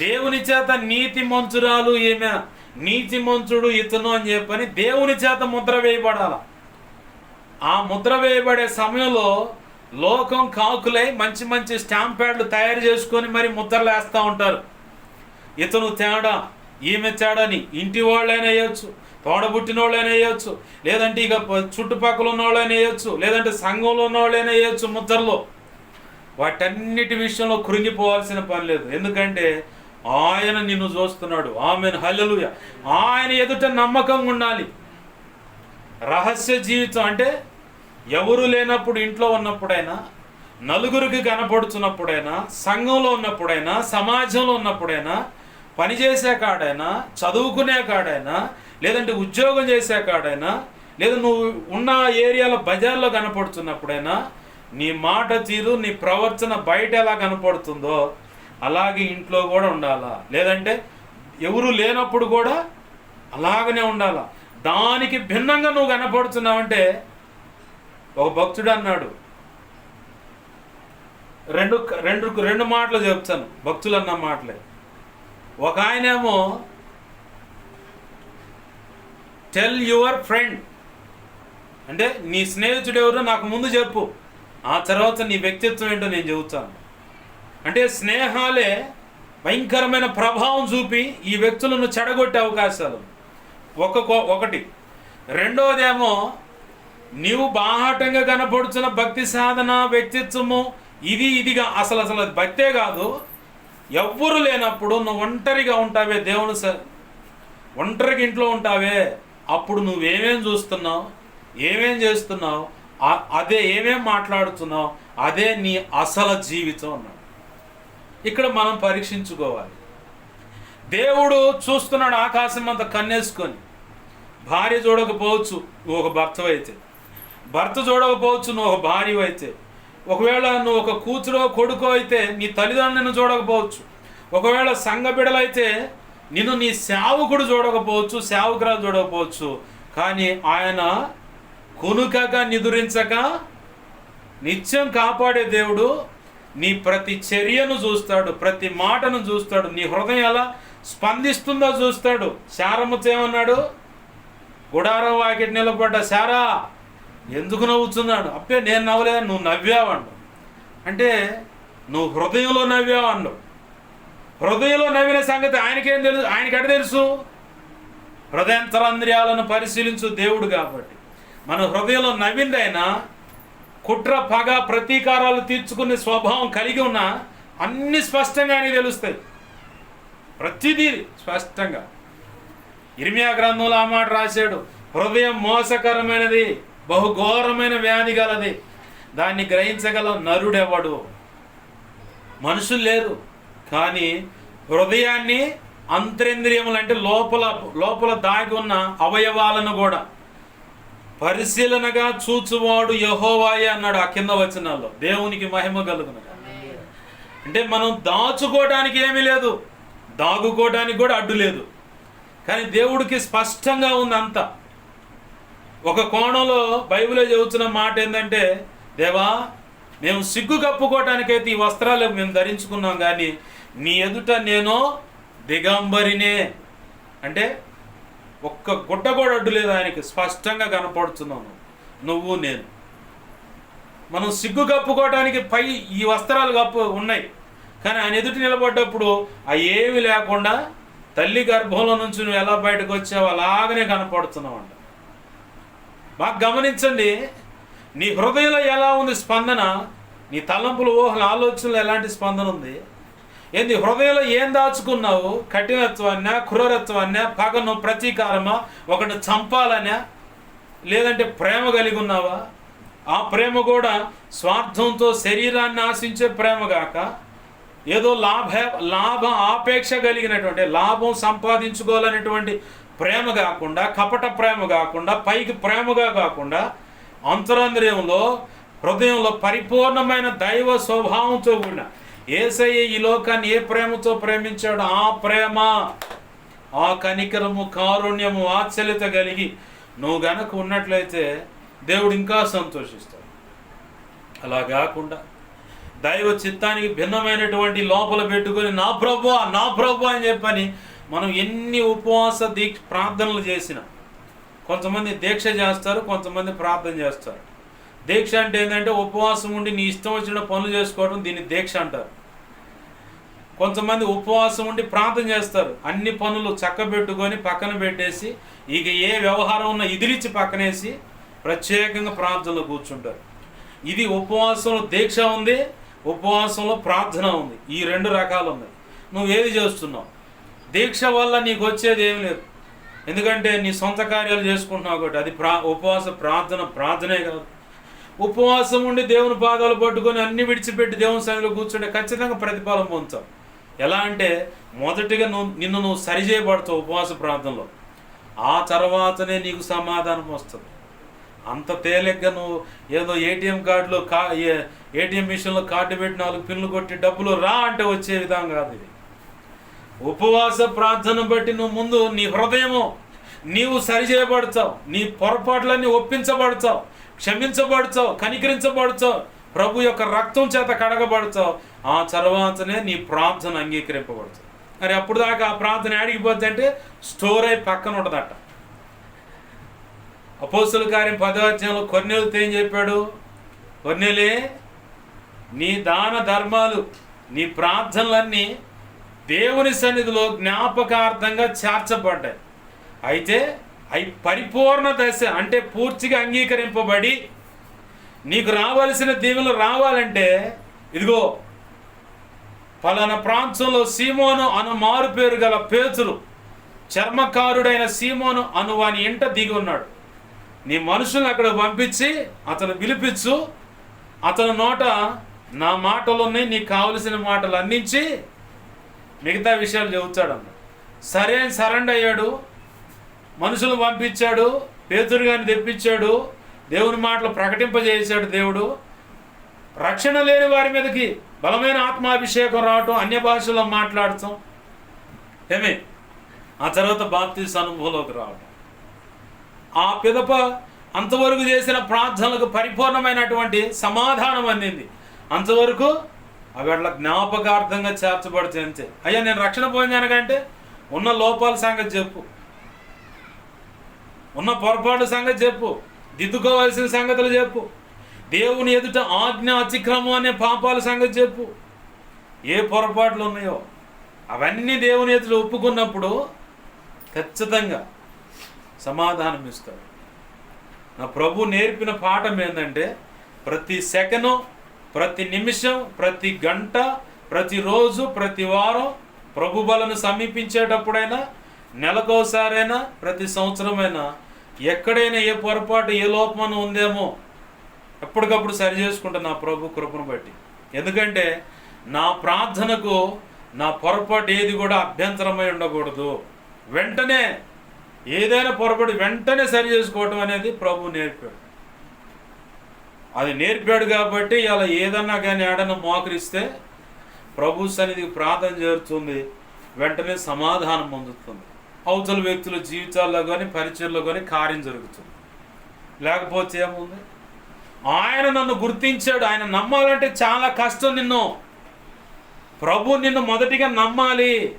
దేవుని చేత నీతి మంచురాలు ఈమె నీతి మంచుడు ఇతను అని చెప్పని దేవుని చేత ముద్ర వేయబడాల. ఆ ముద్ర వేయబడే సమయంలో లోకం కాకులై మంచి మంచి స్టాంప్ ప్యాడ్లు తయారు చేసుకొని మరి ముద్రలు వేస్తూ ఉంటారు. ఇతను తేడా ఈమె తేడాని ఇంటి వాళ్ళైనా వేయచ్చు తోడబుట్టిన వాళ్ళైనా వేయచ్చు లేదంటే ఇక చుట్టుపక్కల ఉన్న వాళ్ళైనా వేయచ్చు లేదంటే సంఘంలో ఉన్న వాళ్ళైనా వేయచ్చు ముద్రలో. వాటన్నిటి విషయంలో కృంగిపోవాల్సిన పని లేదు. ఎందుకంటే ఆయన నిన్ను చూస్తున్నాడు. ఆమె హల్లెలూయ. ఆయన ఎదుట నమ్మకంగా ఉండాలి. రహస్య జీవితం అంటే ఎవరు లేనప్పుడు ఇంట్లో ఉన్నప్పుడైనా నలుగురికి కనపడుతున్నప్పుడైనా సంఘంలో ఉన్నప్పుడైనా సమాజంలో ఉన్నప్పుడైనా పనిచేసే కాడైనా చదువుకునే కాడైనా లేదంటే ఉద్యోగం చేసే కాడైనా లేదా నువ్వు ఉన్న ఏరియాలో బజార్లో కనపడుతున్నప్పుడైనా నీ మాట తీరు నీ ప్రవర్తన బయట ఎలా కనపడుతుందో అలాగే ఇంట్లో కూడా ఉండాలా? లేదంటే ఎవరు లేనప్పుడు కూడా అలాగనే ఉండాలా? దానికి భిన్నంగా నువ్వు కనపడుతున్నావంటే ఒక భక్తుడు అన్నాడు. రెండు రెండు రెండు మాటలు చెప్తాను. భక్తులు అన్న మాటలే. ఒక ఆయనేమో టెల్ యువర్ ఫ్రెండ్ అంటే నీ స్నేహితుడు ఎవరో నాకు ముందు చెప్పు. ఆ తర్వాత నీ వ్యక్తిత్వం ఏంటో నేను చెబుతాను. అంటే స్నేహాలే భయంకరమైన ప్రభావం చూపి ఈ వ్యక్తులను చెడగొట్టే అవకాశాలు. ఒక ఒకటి. రెండోదేమో నీవు బాహాటంగా కనపడుతున్న భక్తి సాధన వ్యక్తిత్వము ఇది ఇదిగా అసలు అసలు అది భక్తే కాదు. ఎవ్వరు లేనప్పుడు నువ్వు ఒంటరిగా ఉంటావే దేవుని సార్ ఒంటరికి ఇంట్లో ఉంటావే. అప్పుడు నువ్వేమేం చూస్తున్నావు? ఏమేం చేస్తున్నావు? అదే ఏమేం మాట్లాడుతున్నావు? అదే నీ అసలు జీవితం అన్నాడు. ఇక్కడ మనం పరీక్షించుకోవాలి. దేవుడు చూస్తున్నాడు ఆకాశం అంత కన్నేసుకొని. భార్య చూడకపోవచ్చు నువ్వు ఒక భర్త అయితే భర్త చూడకపోవచ్చు నువ్వు ఒక భార్య అయితే ఒకవేళ నువ్వు ఒక కూతురో కొడుకో అయితే నీ తల్లిదండ్రులను చూడకపోవచ్చు. ఒకవేళ సంఘ బిడలైతే నిన్ను నీ సేవకుడు చూడకపోవచ్చు సేవకురాలు చూడకపోవచ్చు. కానీ ఆయన కొనుకగా నిదురించక నిత్యం కాపాడే దేవుడు నీ ప్రతి చర్యను చూస్తాడు ప్రతి మాటను చూస్తాడు నీ హృదయం ఎలా స్పందిస్తుందో చూస్తాడు. శారమ్మతో ఏమన్నాడు? గుడారం వాకిటి నిలబడ్డ శారా ఎందుకు నవ్వుతున్నాడు? అప్పే నేను నవ్వలేదు నువ్వు నవ్వావండు. అంటే నువ్వు హృదయంలో నవ్వావండు. హృదయంలో నవ్విన సంగతి ఆయనకేం తెలుసు? ఆయనకి తెలుసు? హృదయంతరంద్రియాలను పరిశీలించు దేవుడు కాబట్టి. మన హృదయంలో నవ్విందైనా కుట్ర పగ ప్రతీకారాలు తీర్చుకునే స్వభావం కలిగి ఉన్న అన్ని స్పష్టంగా అని తెలుస్తాయి. ప్రతిదీ స్పష్టంగా. ఇర్మియా గ్రంథంలో ఆ మాట రాశాడు. హృదయం మోసకరమైనది బహుఘోరమైన వ్యాధి గలది. దాన్ని గ్రహించగల నరుడెవడు? మనుషులు లేరు. కానీ హృదయాన్ని అంతరింద్రియములు అంటే లోపల లోపల దాగి ఉన్న అవయవాలను కూడా. పరిశీలనగా చూచువాడు యహోవాయే అన్నాడు ఆ కింద వచనాల్లో. దేవునికి మహిమ కలుగును అంటే మనం దాచుకోవడానికి ఏమీ లేదు. దాగుకోవడానికి కూడా అడ్డు లేదు. కానీ దేవుడికి స్పష్టంగా ఉంది అంత. ఒక కోణంలో బైబిల్లో చెబుతున్న మాట ఏంటంటే దేవా మేము సిగ్గు కప్పుకోవటానికైతే ఈ వస్త్రాలు మేము ధరించుకున్నాం కానీ నీ ఎదుట నేను దిగంబరినే. అంటే ఒక్క గుడ్డ కూడా అడ్డు లేదు ఆయనకి. స్పష్టంగా కనపడుతున్నాను. నువ్వు నేను. మనం సిగ్గు కప్పుకోవటానికి పై ఈ వస్త్రాలు కప్పు ఉన్నాయి. కానీ ఆయన ఎదుటి నిలబడ్డప్పుడు ఆ ఏమి లేకుండా తల్లి గర్భంలో నుంచి నువ్వు ఎలా బయటకు వచ్చావు అలాగనే కనపడుతున్నావు అంట బాగా గమనించండి నీ హృదయంలో ఎలా ఉంది స్పందన? నీ తలంపులు ఊహల ఆలోచనలు ఎలాంటి స్పందన ఉంది? ఏంది హృదయంలో ఏం దాచుకున్నావు? కఠినత్వాన్న క్రూరత్వాన్న పగను ప్రతీకారమా? ఒకటి చంపాలనే? లేదంటే ప్రేమ కలిగి ఉన్నావా? ఆ ప్రేమ కూడా స్వార్థంతో శరీరాన్ని ఆశించే ప్రేమ గాక ఏదో లాభ లాభ ఆపేక్ష కలిగినటువంటి లాభం సంపాదించుకోవాలనేటువంటి ప్రేమ కాకుండా కపట ప్రేమ కాకుండా పైకి ప్రేమగా కాకుండా అంతరంద్రియంలో హృదయంలో పరిపూర్ణమైన దైవ స్వభావంతో కూడిన ఏసయ్య ఈ లోకాన్ని ఏ ప్రేమతో ప్రేమించాడు ఆ ప్రేమ ఆ కనికరము కారుణ్యము ఆశ్చర్యత కలిగి నువ్వు గనక ఉన్నట్లయితే దేవుడు ఇంకా సంతోషిస్తాడు. అలా కాకుండా దైవ చిత్తానికి భిన్నమైనటువంటి లోపల పెట్టుకొని నా ప్రభు నా ప్రభు అని చెప్పని మనం ఎన్ని ఉపవాస దీక్ష ప్రార్థనలు చేసినా కొంతమంది దీక్ష చేస్తారు కొంతమంది ప్రార్థన చేస్తారు. దీక్ష అంటే ఏంటంటే ఉపవాసం ఉండి నీ ఇష్టం వచ్చిన పనులు చేసుకోవడం దీన్ని దీక్ష అంటారు. కొంతమంది ఉపవాసం ఉండి ప్రార్థన చేస్తారు. అన్ని పనులు చక్కబెట్టుకొని పక్కన పెట్టేసి ఇక ఏ వ్యవహారం ఉన్నా ఇదిలిచ్చి పక్కనేసి ప్రత్యేకంగా ప్రార్థనలో కూర్చుంటారు. ఇది ఉపవాసంలో దీక్ష ఉంది ఉపవాసంలో ప్రార్థన ఉంది. ఈ రెండు రకాలు ఉన్నాయి. నువ్వు ఏది చేస్తున్నావు? దీక్ష వల్ల నీకు వచ్చేది ఏమి లేదు. ఎందుకంటే నీ సొంత కార్యాలు చేసుకుంటున్నావు కాబట్టి అది ప్రా ఉపవాస ప్రార్థన ప్రార్థనే కాదు. ఉపవాసం ఉండి దేవుని పాదాలు పట్టుకొని అన్ని విడిచిపెట్టి దేవుని సన్నిధిలో కూర్చుంటే ఖచ్చితంగా ప్రతిఫలం పొందుతావు ఎలా అంటే మొదటిగా నువ్వు నిన్ను నువ్వు సరిచేయబడతావు ఉపవాస ప్రార్థనలో. ఆ తర్వాతనే నీకు సమాధానం వస్తుంది. అంత తేలిగ్గా నువ్వు ఏదో ఏటీఎం కార్డులో కా ఏటీఎం మిషన్లో కార్డు పెట్టి నాలుగు పిన్లు కొట్టి డబ్బులు రా అంటే వచ్చే విధంగా కాదు ఇది. ఉపవాస ప్రార్థన బట్టి నువ్వు ముందు నీ హృదయము నీవు సరిచేయబడతావు నీ పొరపాట్లన్నీ ఒప్పించబడతావు. క్షమించబడతావు. కనికరించబడతావు. ప్రభు యొక్క రక్తం చేత కడగబడతావు. ఆ తర్వాతనే నీ ప్రార్థన అంగీకరింపబడుతుంది. మరి అప్పుడు దాకా ఆ ప్రార్థన ఆడిగిపోద్ది అంటే స్టోర్ అయి పక్కన ఉండదట అపోసుల కార్యం పదవాధ్యాయంలో కొన్నేళ్ళతో ఏం చెప్పాడు? కొన్నెలే నీ దాన ధర్మాలు నీ ప్రార్థనలన్నీ దేవుని సన్నిధిలో జ్ఞాపకార్థంగా చేర్చబడ్డాయి. అయితే అవి పరిపూర్ణ దశ అంటే పూర్తిగా అంగీకరింపబడి నీకు రావాల్సిన దీవెనలు రావాలంటే ఇదిగో ఫలానా ప్రాంతంలో సీమోను అను మారు పేరు గల పేతురు చర్మకారుడైన సీమోను అను వాని ఇంట దిగి ఉన్నాడు. నీ మనుషుల్ని అక్కడ పంపించి అతను పిలిపించు అతని నోట నా మాటలు ఉన్నాయి నీకు కావలసిన మాటలు అందించి మిగతా విషయాలు చెబుతాడు అన్న సరే అని సరెండ్ అయ్యాడు. మనుషులు పంపించాడు పేతురు గారిని తెప్పించాడు దేవుని మాటలు ప్రకటింపజేశాడు దేవుడు. రక్షణ లేని వారి మీదకి బలమైన ఆత్మాభిషేకం రావటం అన్య భాషలో మాట్లాడటం. ఏమే? ఆ తర్వాత బాప్తీస్ అనుభవంలోకి రావటం. ఆ పిదప అంతవరకు చేసిన ప్రార్థనలకు పరిపూర్ణమైనటువంటి సమాధానం అందింది. అంతవరకు అవి అట్లా జ్ఞాపకార్థంగా చేర్చబడితే అంతే. అయ్యా నేను రక్షణ పొందాను కంటే ఉన్న లోపాల సంగతి చెప్పు. ఉన్న పొరపాటు సంగతి చెప్పు. దిద్దుకోవాల్సిన సంగతులు చెప్పు. దేవుని ఎదుట ఆజ్ఞ అతిక్రమం అనే పాపాల సంగతి చెప్పు. ఏ పొరపాట్లు ఉన్నాయో అవన్నీ దేవుని ఎదుట ఒప్పుకున్నప్పుడు ఖచ్చితంగా సమాధానం ఇస్తాడు. నా ప్రభు నేర్పిన పాఠం ఏంటంటే ప్రతి సెకను ప్రతి నిమిషం ప్రతి గంట ప్రతిరోజు ప్రతి వారం ప్రభు బలను సమీపించేటప్పుడైనా నెలకోసారైనా ప్రతి సంవత్సరమైనా ఎక్కడైనా ఏ పొరపాటు ఏ లోపమన ఉందేమో ఎప్పటికప్పుడు సరి చేసుకుంటా నా ప్రభు కృపను బట్టి. ఎందుకంటే నా ప్రార్థనకు నా పొరపాటు ఏది కూడా అభ్యంతరమై ఉండకూడదు. వెంటనే ఏదైనా పొరపాటు వెంటనే సరి చేసుకోవటం అనేది ప్రభు నేర్పాడు. అది నేర్పాడు కాబట్టి ఇలా ఏదన్నా కానీ ఏడన్నా మోకరిస్తే ప్రభు సన్నిధికి ప్రార్థన చేరుతుంది. వెంటనే సమాధానం పొందుతుంది. అవతల వ్యక్తుల జీవితాల్లో కానీ పరిచయంలో కానీ కార్యం జరుగుతుంది. లేకపోతే ఏముంది? ఆయన నన్ను గుర్తించాడు. ఆయన నమ్మాలంటే చాలా కష్టం నిన్ను. ప్రభు నిన్ను మొదటిగా నమ్మాలి.